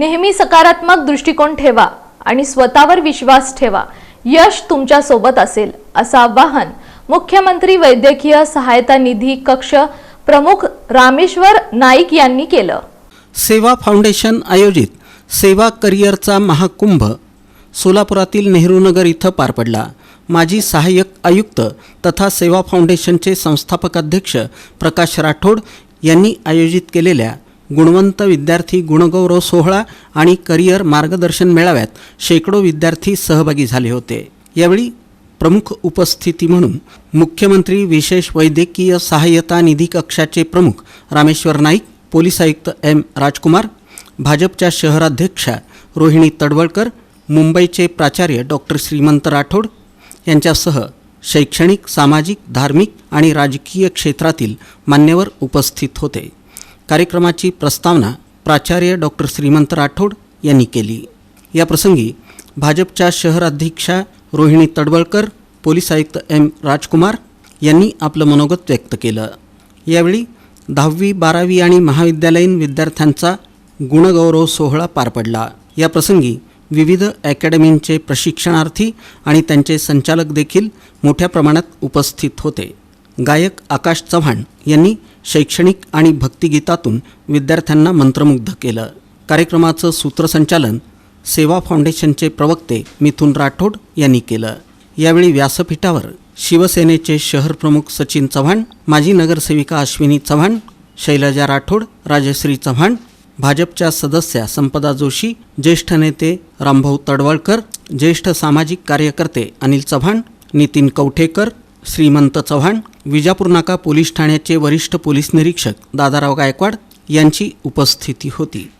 नेहमी सकारात्मक दृष्टिकोन ठेवा आणि स्वतःवर विश्वास ठेवा. यश तुमच्यासोबत असेल असं आवाहन मुख्यमंत्री वैद्यकीय सहायता निधी कक्ष प्रमुख रामेश्वर नाईक यांनी केलं. सेवा फाउंडेशन आयोजित सेवा करिअरचा महाकुंभ सोलापुरातील नेहरूनगर इथं पार पडला. माजी सहाय्यक आयुक्त तथा सेवा फाउंडेशनचे संस्थापक अध्यक्ष प्रकाश राठोड यांनी आयोजित केलेल्या गुणवंत विद्यार्थी गुणगौरव सोहळा आणि करिअर मार्गदर्शन मेळाव्यात शेकडो विद्यार्थी सहभागी झाले होते. यावेळी प्रमुख उपस्थिती म्हणून मुख्यमंत्री विशेष वैद्यकीय सहाय्यता निधी कक्षाचे प्रमुख रामेश्वर नाईक पोलीस आयुक्त एम राजकुमार भाजपच्या शहराध्यक्षा रोहिणी तडवळकर मुंबईचे प्राचार्य डॉक्टर श्रीमंत राठोड यांच्यासह शैक्षणिक सामाजिक धार्मिक आणि राजकीय क्षेत्रातील मान्यवर उपस्थित होते. कार्यक्रमाची प्रस्तावना प्राचार्य डॉक्टर श्रीमंत राठोड यांनी केली. याप्रसंगी भाजपच्या शहराध्यक्षा रोहिणी तडवळकर पोलीस आयुक्त एम. राजकुमार यांनी आपलं मनोगत व्यक्त केलं. यावेळी दहावी बारावी आणि महाविद्यालयीन विद्यार्थ्यांचा गुणगौरव सोहळा पार पडला. याप्रसंगी विविध अकॅडमींचे प्रशिक्षणार्थी आणि त्यांचे संचालक देखील मोठ्या प्रमाणात उपस्थित होते. गायक आकाश चव्हाण यांनी शैक्षणिक आणि भक्तिगीतातून विद्यार्थ्यांना मंत्रमुग्ध केलं. कार्यक्रमाचं सूत्रसंचालन सेवा फाउंडेशनचे प्रवक्ते मिथुन राठोड यांनी केलं. यावेळी व्यासपीठावर शिवसेनेचे शहर प्रमुख सचिन चव्हाण माजी नगरसेविका अश्विनी चव्हाण शैलजा राठोड राजश्री चव्हाण भाजपच्या सदस्या संपदा जोशी ज्येष्ठ नेते रामभाऊ तडवळकर ज्येष्ठ सामाजिक कार्यकर्ते अनिल चव्हाण नितीन कवठेकर श्रीमंत चव्हाण विजापूर नाका पोलीस ठाण्याचे वरिष्ठ पोलीस निरीक्षक दादाराव गायकवाड यांची उपस्थिती होती.